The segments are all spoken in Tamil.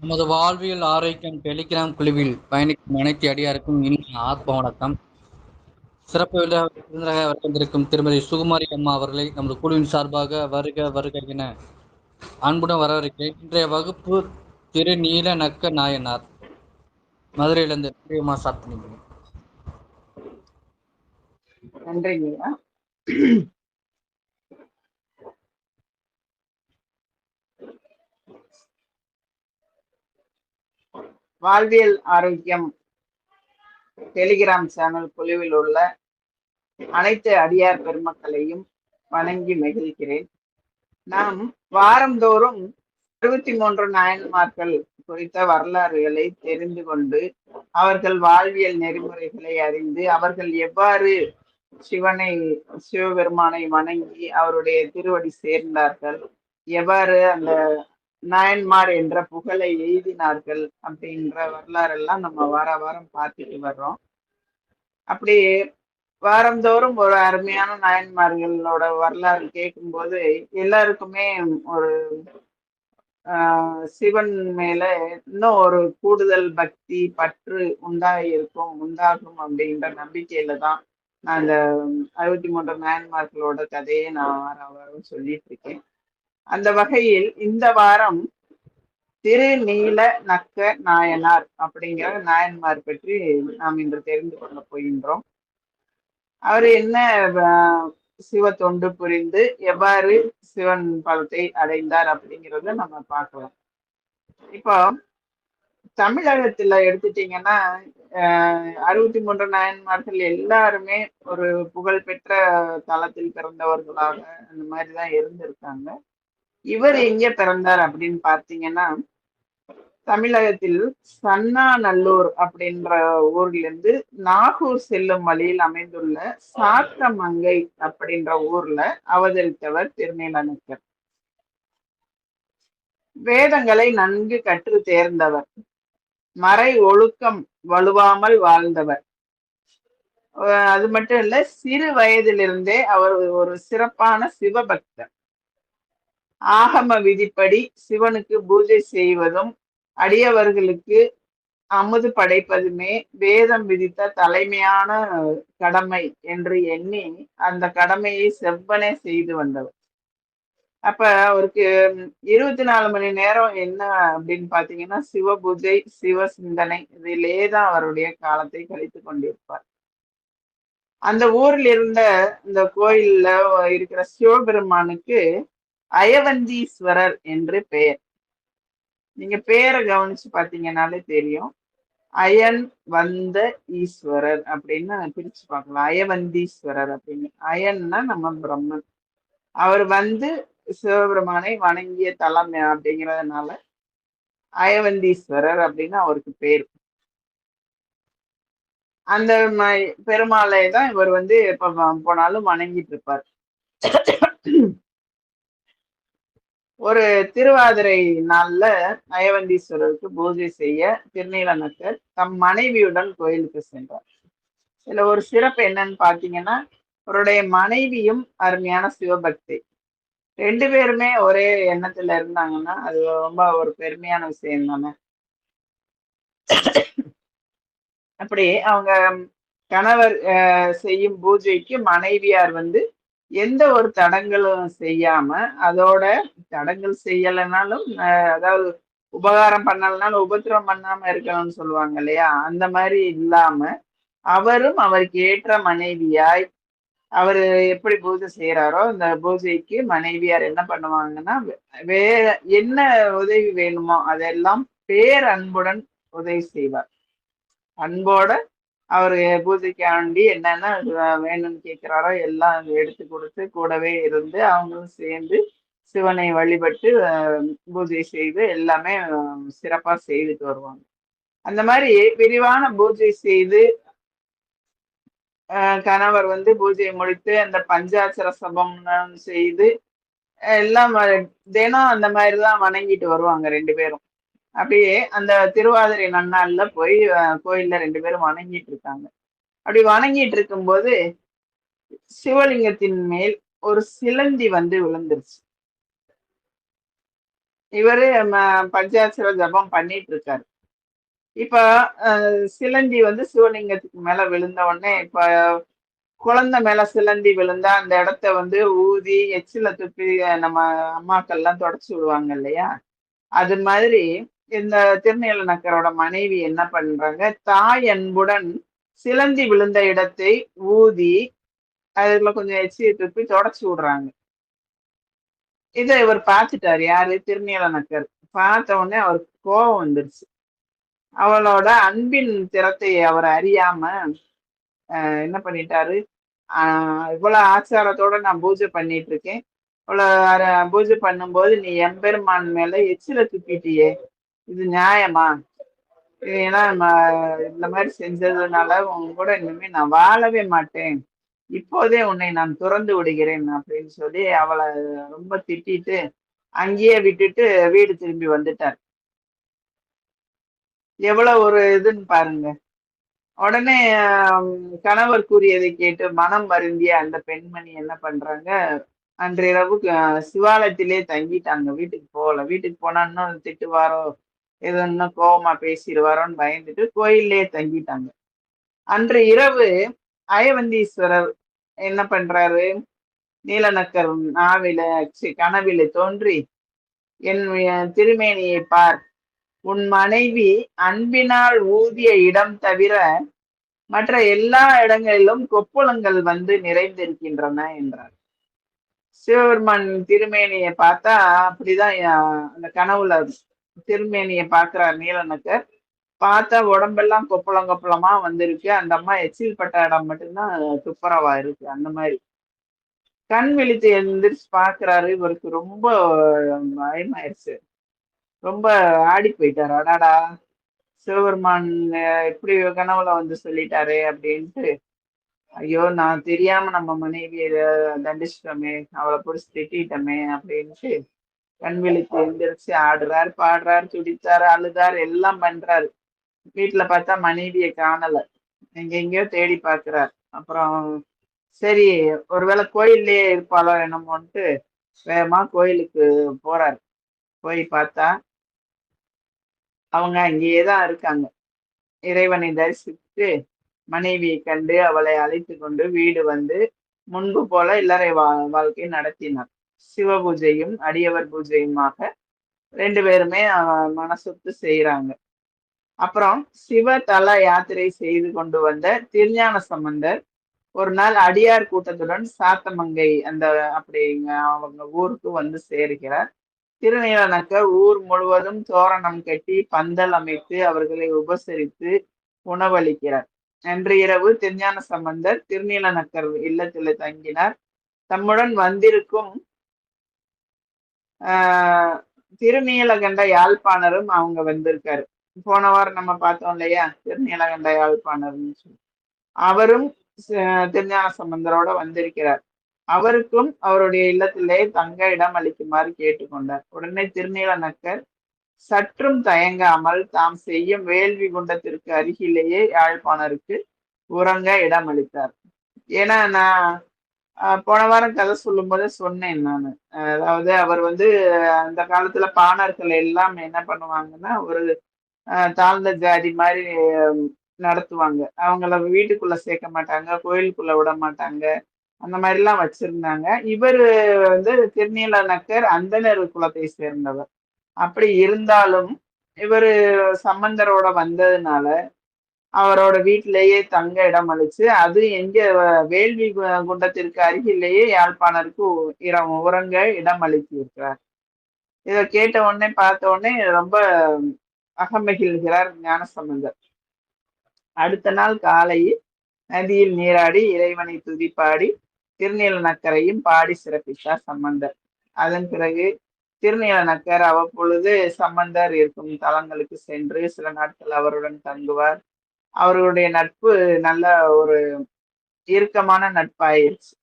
நமது வாழ்வியல் ஆரோக்கியம் டெலிகிராம் குழுவில் பயணிக்கும் அனைத்து அடியாருக்கும் இனிய ஆத்ம வணக்கம். சிறப்பு விருந்தினராக வந்திருக்கும் திருமதி சுகுமாரி அம்மா அவர்களை நமது குழுவின் சார்பாக வருக வருக என அன்புடன் வரவிருக்கிறேன் இன்றைய வகுப்பு திரு நீல நக்க நாயனார் மதுரையிலிருந்து பிரியமா சாப்பிட்டு நன்றி வாழ்வியல் ஆரோக்கியம் டெலிகிராம் சேனல் குழுவில் உள்ள அனைத்து அடியார் பெருமக்களையும் வணங்கி மகிழ்கிறேன். நாம் வாரந்தோறும் அறுபத்தி மூன்று நாயன்மார்கள் குறித்த வரலாறுகளை தெரிந்து கொண்டு அவர்கள் வாழ்வியல் நெறிமுறைகளை அறிந்து அவர்கள் எவ்வாறு சிவனை சிவபெருமானை வணங்கி அவருடைய திருவடி சேர்ந்தார்கள் எவ்வாறு அந்த நாயன்மார் என்ற புகழை எய்தினார்கள் அப்படின்ற வரலாறெல்லாம் நம்ம வார வாரம் பார்த்துட்டு வர்றோம். அப்படி வாரந்தோறும் ஒரு அருமையான நாயன்மார்களோட வரலாறு கேட்கும்போது எல்லாருக்குமே ஒரு ஆஹ் சிவன் மேல இன்னும் ஒரு கூடுதல் பக்தி பற்று உண்டாயிருக்கும் உண்டாகும் அப்படின்ற நம்பிக்கையில தான் நான் இந்த அறுபத்தி மூன்று நாயன்மார்களோட கதையை நான் வார வாரம் சொல்லிட்டு இருக்கேன். அந்த வகையில் இந்த வாரம் திரு நீல நக்க நாயனார் அப்படிங்கிற நாயன்மார் பற்றி நாம் இன்று தெரிந்து கொள்ள போகின்றோம். அவர் என்ன சிவ தொண்டு புரிந்து எவ்வாறு சிவன் பலத்தை அடைந்தார் அப்படிங்கிறத நம்ம பார்க்கலாம். இப்போ தமிழகத்துல எடுத்துட்டீங்கன்னா அறுபத்தி மூன்று நாயன்மார்கள் எல்லாருமே ஒரு புகழ்பெற்ற தளத்தில் பிறந்தவர்களாக அந்த மாதிரிதான் இருந்திருக்காங்க. இவர் எங்க பிறந்தார் அப்படின்னு பார்த்தீங்கன்னா தமிழகத்தில் சன்னாநல்லூர் அப்படின்ற ஊர்ல இருந்து நாகூர் செல்லும் வழியில் அமைந்துள்ள சாத்தமங்கை அப்படின்ற ஊர்ல அவதரித்தவர் திருநீலனுக்கர் வேதங்களை நன்கு கற்று தேர்ந்தவர். மறை ஒழுக்கம் வலுவாமல் வாழ்ந்தவர். அது மட்டும் இல்ல சிறு வயதிலிருந்தே அவர் ஒரு சிறப்பான சிவபக்தர். ஆகம விதிப்படி சிவனுக்கு பூஜை செய்வதும் அடியவர்களுக்கு அமுது படைப்பதுமே வேதம் விதித்த தலைமையான கடமை என்று எண்ணி அந்த கடமையை செவ்வனே செய்து வந்தவர். அப்ப அவருக்கு இருபத்தி நாலு மணி நேரம் என்ன அப்படின்னு பாத்தீங்கன்னா சிவ பூஜை சிவ சிந்தனை இதிலே தான் அவருடைய காலத்தை கழித்து கொண்டிருப்பார். அந்த ஊரில் இருந்த இந்த கோயில்ல இருக்கிற சிவபெருமானுக்கு அயவந்தீஸ்வரர் என்று பெயர். நீங்க பேரை கவனிச்சு பாத்தீங்கன்னாலே தெரியும். அயன் வந்த ஈஸ்வரர் அப்படின்னு பிரிச்சு பார்க்கலாம். அயவந்தீஸ்வரர் அப்படின்னு. அயன்னா நம்ம பிரம்மன். அவர் வந்து சிவபெருமானை வணங்கிய தலம் அப்படிங்கிறதுனால அயவந்தீஸ்வரர் அப்படின்னு அவருக்கு பேர். அந்த பெருமாளை தான் இவர் வந்து எப்ப போனாலும் வணங்கிட்டு இருப்பார். ஒரு திருவாதிரை நாள்ல நயவந்தீஸ்வரருக்கு பூஜை செய்ய திருநீலநக்கர் தம் மனைவியுடன் கோயிலுக்கு சென்றார். இதுல ஒரு சிறப்பு என்னன்னு பாத்தீங்கன்னா அவருடைய மனைவியும் அருமையான சிவபக்தி. ரெண்டு பேருமே ஒரே எண்ணத்துல இருந்தாங்கன்னா அது ரொம்ப ஒரு பெருமையான விஷயம் தானே. அப்படி அவங்க கணவர் செய்யும் பூஜைக்கு மனைவியார் வந்து எந்த ஒரு தடங்களும் செய்யாம அதோட தடங்கள் செய்யலைனாலும் அதாவது உபகாரம் பண்ணலனாலும் உபத்திரம் பண்ணாம இருக்கணும்னு சொல்லுவாங்க இல்லையா? அந்த மாதிரி இல்லாம அவரும் அவருக்கு ஏற்ற மனைவியாய் அவர் எப்படி பூஜை செய்யறாரோ அந்த பூஜைக்கு மனைவியார் என்ன பண்ணுவாங்கன்னா வேற என்ன உதவி வேணுமோ அதெல்லாம் பேர் அன்புடன் உதவி செய்வார். அன்போட அவர் பூஜைக்காண்டி என்னென்ன வேணும்னு கேட்கிறாரோ எல்லாம் எடுத்து கொடுத்து கூடவே இருந்து அவங்களும் சேர்ந்து சிவனை வழிபட்டு பூஜை செய்து எல்லாமே சிறப்பா செய்துட்டு வருவாங்க. அந்த மாதிரி விரிவான பூஜை செய்து கணவர் வந்து பூஜையை முடித்து அந்த பஞ்சாட்சர சபம் செய்து எல்லாம் தினம் அந்த மாதிரிதான் வணங்கிட்டு வருவாங்க ரெண்டு பேரும். அப்படியே அந்த திருவாதிரை நன்னாள்ல போய் கோயில்ல ரெண்டு பேரும் வணங்கிட்டு இருக்காங்க அப்படி வணங்கிட்டு இருக்கும்போது சிவலிங்கத்தின் மேல் ஒரு சிலந்தி வந்து விழுந்துருச்சு. இவரு பஞ்சாட்சர ஜபம் பண்ணிட்டு இருக்காரு இப்ப அஹ், சிலந்தி வந்து சிவலிங்கத்துக்கு மேல விழுந்த உடனே இப்ப குழந்தை மேல சிலந்தி விழுந்தா அந்த இடத்த வந்து ஊதி எச்சில துப்பி நம்ம நம்ம அம்மாக்கள்லாம் தொடச்சு விடுவாங்க இல்லையா? அது மாதிரி இந்த திருநீல நக்கரோட மனைவி என்ன பண்றாங்க? தாய் அன்புடன் சிலந்தி விழுந்த இடத்தை ஊதி அதுல கொஞ்சம் எச்சியை துப்பி தொடச்சு விடுறாங்க. இதை இவர் பார்த்துட்டார் யாரு? திருநீல நக்கர் பார்த்த உடனே அவருக்கு கோபம் வந்துருச்சு. அவளோட அன்பின் திறத்தை அவர் அறியாம என்ன பண்ணிட்டாரு? ஆஹ் இவ்வளவு ஆச்சாரத்தோட நான் பூஜை பண்ணிட்டு இருக்கேன். இவ்வளவு பூஜை பண்ணும்போது நீ எம்பெருமான் மேல எச்சில துப்பிட்டியே. இது நியாயமா? இது ஏன்னா இந்த மாதிரி செஞ்சதுனால உன் கூட இனிமே நான் வாழவே மாட்டேன். இப்போதே உன்னை நான் துறந்து விடுகிறேன் அப்படின்னு சொல்லி அவளை ரொம்ப திட்டிட்டு அங்கேயே விட்டுட்டு வீடு திரும்பி வந்துட்டார். எவ்வளவு ஒரு இதுன்னு பாருங்க. உடனே கணவர் கூறியதை கேட்டு மனம் வருந்திய அந்த பெண்மணி என்ன பண்றாங்க? அன்றிரவு சிவாலயத்திலே தங்கிட்டாங்க வீட்டுக்கு போகல. வீட்டுக்கு போனா இன்னும் திட்டுவாரோ? ஏதோ இன்னும் கோபமா பேசிடுவாரோன்னு பயந்துட்டு கோயிலே தங்கிட்டாங்க. அன்று இரவு அயவந்தீஸ்வரர் என்ன பண்றாரு? நீலநக்கர் நாவில கனவில தோன்றி என் திருமேனியை பார். உன் மனைவி அன்பினால் ஊதிய இடம் தவிர மற்ற எல்லா இடங்களிலும் கொப்புளங்கள் வந்து நிறைந்திருக்கின்றன என்றார். சிவபெருமான் திருமேனியை பார்த்தா அப்படிதான் அந்த கனவுல திருமேனியை பார்க்கிறார் நீலநக்கர் பார்த்தா உடம்பெல்லாம் கொப்பளம் கொப்பளமா வந்திருக்கு. அந்த அம்மா எச்சில் பட்ட இடம் மட்டும்தான் துப்புரவா இருக்கு. அந்த மாதிரி. கண் விழித்து எழுந்திரிச்சு பாக்குறாரு இவருக்கு ரொம்ப பயமாயிருச்சு. ரொம்ப ஆடி போயிட்டாரு. அடாடா. சிவபெருமான் எப்படி இப்படி கனவுல வந்து சொல்லிட்டாரு அப்படின்ட்டு. ஐயோ நான் தெரியாம நம்ம மனைவியை தண்டிச்சிட்டோமே. அவளை பிடிச்சி திட்டிட்டோமே அப்படின்ட்டு. கண் விழித்து எழுந்திரிச்சு ஆடுறாரு பாடுறாரு துடித்தாரு அழுதாரு எல்லாம் பண்றாரு. வீட்டுல பார்த்தா மனைவியை காணல. எங்க எங்கேயோ தேடி பாக்குறாரு அப்புறம் சரி ஒருவேளை கோயில்லயே இருப்பாளோ என்னமோன்ட்டு வேகமா கோயிலுக்கு போறாரு. போய் பார்த்தா அவங்க அங்கேயே தான் இருக்காங்க. இறைவனை தரிசித்து மனைவியை கண்டு அவளை அழைத்து கொண்டு வீடு வந்து முன்பு போல இல்லறை வா வாழ்க்கை நடத்தினார். சிவ பூஜையும் அடியவர் பூஜையுமாக ரெண்டு பேருமே மனசொத்து செய்யறாங்க அப்புறம் சிவ தல யாத்திரை செய்து கொண்டு வந்த திருஞான சம்பந்தர் ஒரு நாள் அடியார் கூட்டத்துடன் சாத்தமங்கை அந்த அப்படிங்க அவங்க ஊருக்கு வந்து சேருகிறார். திருநீலனக்க ஊர் முழுவதும் தோரணம் கட்டி பந்தல் அமைத்து அவர்களை உபசரித்து உணவளிக்கிறார். அன்று இரவு திருஞான சம்பந்தர் திருநீலநக்கர் இல்லத்தில் தங்கினார். தம்முடன் வந்திருக்கும் திருநீலகண்ட யாழ்ப்பாணரும் அவங்க வந்திருக்காரு. போன வாரம் நம்ம பார்த்தோம் இல்லையா? திருநீலகண்ட யாழ்ப்பாணர்னு சொல்லி. அவரும் திருஞான சம்பந்தரோட வந்திருக்கிறார். அவருக்கும் அவருடைய இல்லத்திலே தங்க இடம் அளிக்குமாறு கேட்டுக்கொண்டார். உடனே திருநீலநக்கர் சற்றும் தயங்காமல் தாம் செய்யும் வேள்வி குண்டத்திற்கு அருகிலேயே யாழ்ப்பாணருக்கு உறங்க இடம் அளித்தார் ஏன்னா நான் போன வாரம் கதை சொல்லும்போது சொன்னேன் நான். அதாவது அவர் வந்து அந்த காலத்துல பாணர்கள் எல்லாம் என்ன பண்ணுவாங்கன்னா ஒரு தாழ்ந்த ஜாதி மாதிரி நடத்துவாங்க. அவங்கள வீட்டுக்குள்ள சேர்க்க மாட்டாங்க கோயிலுக்குள்ள விட மாட்டாங்க. அந்த மாதிரிலாம் வச்சிருந்தாங்க. இவர் வந்து திருநீல நக்கர் அந்தனர் குலத்தை சேர்ந்தவர். அப்படி இருந்தாலும் இவரு சம்பந்தரோட வந்ததுனால அவரோட வீட்டிலேயே தங்க இடம் அளிச்சு அது எங்க வேள்வி கு- குண்டத்திற்கு அருகிலேயே யாழ்ப்பாணருக்கு இடம் உரங்க இடம் அளித்து இருக்கிறார் இதை கேட்ட உடனே பார்த்த உடனே ரொம்ப அகமகிழ்கிறார் ஞானசம்பந்தர். அடுத்த நாள் காலையில் நதியில் நீராடி இறைவனை துதிப்பாடி திருநீலநக்கரையும் பாடி சிறப்பித்தார் சம்பந்தர். அதன் பிறகு திருநீலநக்கர் அவ்வப்பொழுது சம்பந்தர் இருக்கும் தலங்களுக்கு சென்று சில நாட்கள் அவருடன் தங்குவார். அவர்களுடைய நட்பு நல்ல ஒரு இறுக்கமான நட்பாயிருச்சு.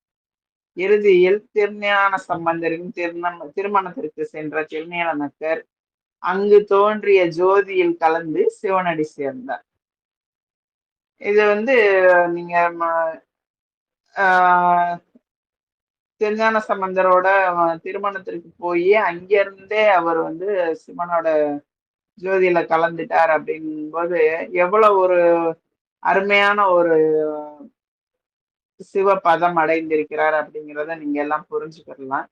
இறுதியில் திருஞான சம்பந்தரின் திருமண திருமணத்திற்கு சென்ற திருநீலநக்கர் அங்கு தோன்றிய ஜோதியில் கலந்து சிவனடி சேர்ந்தார். இது வந்து நீங்க ம- ஆஹ் திருஞான சம்பந்தரோட திருமணத்திற்கு போய் அங்கிருந்தே அவர் வந்து சிவனோட ஜோதியில கலந்துட்டார் அப்படிங்கும்போது எவ்வளவு ஒரு அருமையான ஒரு சிவ பதம் அடைந்திருக்கிறார் அப்படிங்கிறத நீங்க எல்லாம் புரிஞ்சுக்கிடலாம்.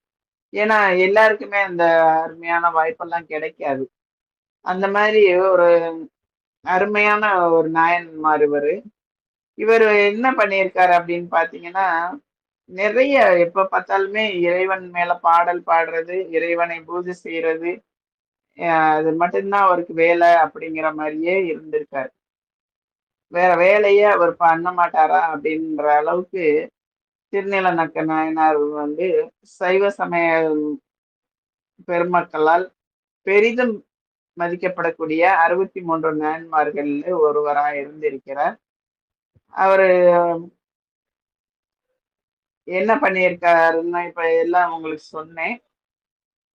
ஏன்னா எல்லாருக்குமே அந்த அருமையான வாய்ப்பெல்லாம் கிடைக்காது. அந்த மாதிரி ஒரு அருமையான ஒரு நாயன்மார் இவரு. இவர் என்ன பண்ணியிருக்காரு அப்படின்னு பாத்தீங்கன்னா நிறைய எப்ப பார்த்தாலுமே இறைவன் மேல பாடல் பாடுறது இறைவனை பூஜை செய்யறது அது மட்டும்தான் அவருக்கு வேலை அப்படிங்கிற மாதிரியே இருந்திருக்காரு. வேற வேலையே அவர் பண்ண மாட்டாரா அப்படின்ற அளவுக்கு திருநிலநக்க நாயனார் வந்து சைவ சமய பெருமக்களால் பெரிதும் மதிக்கப்படக்கூடிய அறுபத்தி மூன்று நாயன்மார்களில் ஒருவரா இருந்திருக்கிறார். அவர் என்ன பண்ணியிருக்காருன்னு இப்ப எல்லாம் உங்களுக்கு சொன்னேன்.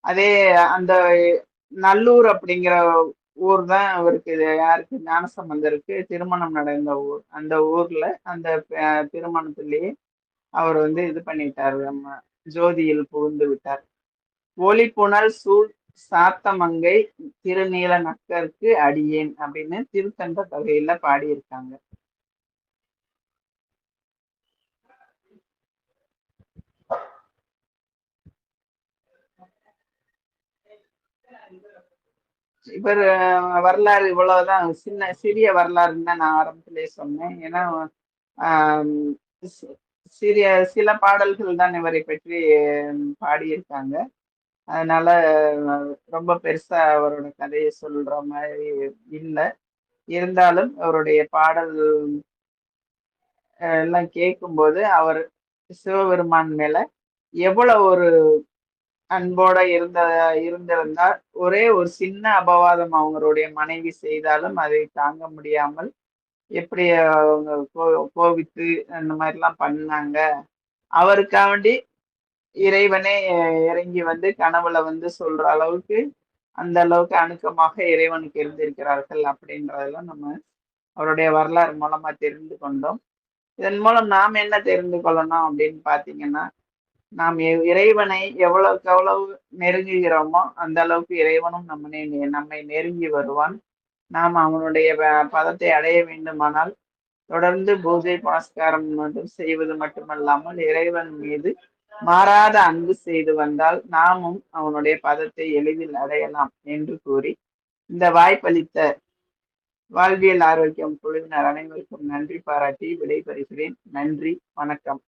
அதே அந்த நல்லூர் அப்படிங்கிற ஊர் தான் அவருக்கு யாருக்கு ஞானசம்பந்தருக்கு திருமணம் நடந்த ஊர். அந்த ஊர்ல அந்த திருமணத்திலேயே அவர் வந்து இது பண்ணிட்டார். நம்ம ஜோதியில் புகுந்து விட்டார். ஒளி புனல் சூழ் சாத்தமங்கை திருநீல நக்கருக்கு அடியேன் அப்படின்னு திருத்தன்ற தொகையில பாடியிருக்காங்க. இவர் வரலாறு இவ்வளவுதான். சின்ன சிறிய வரலாறுன்னு தான் நான் ஆரம்பத்திலே சொன்னேன். ஏன்னா சிறிய சில பாடல்கள் தான் இவரை பற்றி பாடியிருக்காங்க. அதனால ரொம்ப பெருசா அவரோட கதையை சொல்ற மாதிரி இல்லை. இருந்தாலும் அவருடைய பாடல் எல்லாம் கேட்கும்போது அவர் சிவபெருமான் மேல எவ்வளவு ஒரு அன்போட இருந்த இருந்திருந்தால் ஒரே ஒரு சின்ன அபவாதம் அவங்களுடைய மனைவி செய்தாலும் அதை தாங்க முடியாமல் எப்படி அவங்க கோ- கோவித்து அந்த மாதிரிலாம் பண்ணாங்க. அவருக்காண்டி இறைவனே இறங்கி வந்து கனவுல வந்து சொல்ற அளவுக்கு அந்த அளவுக்கு அணுக்கமாக இறைவனுக்கு இருந்திருக்கிறார்கள் அப்படின்றதெல்லாம் நம்ம அவருடைய வரலாறு மூலமா தெரிந்து கொண்டோம். இதன் மூலம் நாம் என்ன தெரிந்து கொள்ளணும் அப்படின்னு பாத்தீங்கன்னா நாம் இறைவனை எவ்வளவுக்கு எவ்வளவு நெருங்குகிறோமோ அந்த அளவுக்கு இறைவனும் நம்மை நம்மை நெருங்கி வருவான். நாம் அவனுடைய பதத்தை அடைய வேண்டுமானால் தொடர்ந்து பூஜை புனஸ்காரம் மட்டும் செய்வது மட்டுமல்லாமல் இறைவன் மீது மாறாத அன்பு செய்து வந்தால் நாமும் அவனுடைய பதத்தை எளிதில் அடையலாம் என்று கூறி இந்த வாய்ப்பளித்த வாழ்வியல் ஆரோக்கியம் குழுவினர் அனைவருக்கும் நன்றி பாராட்டி விடைபெறுகிறேன். நன்றி வணக்கம்.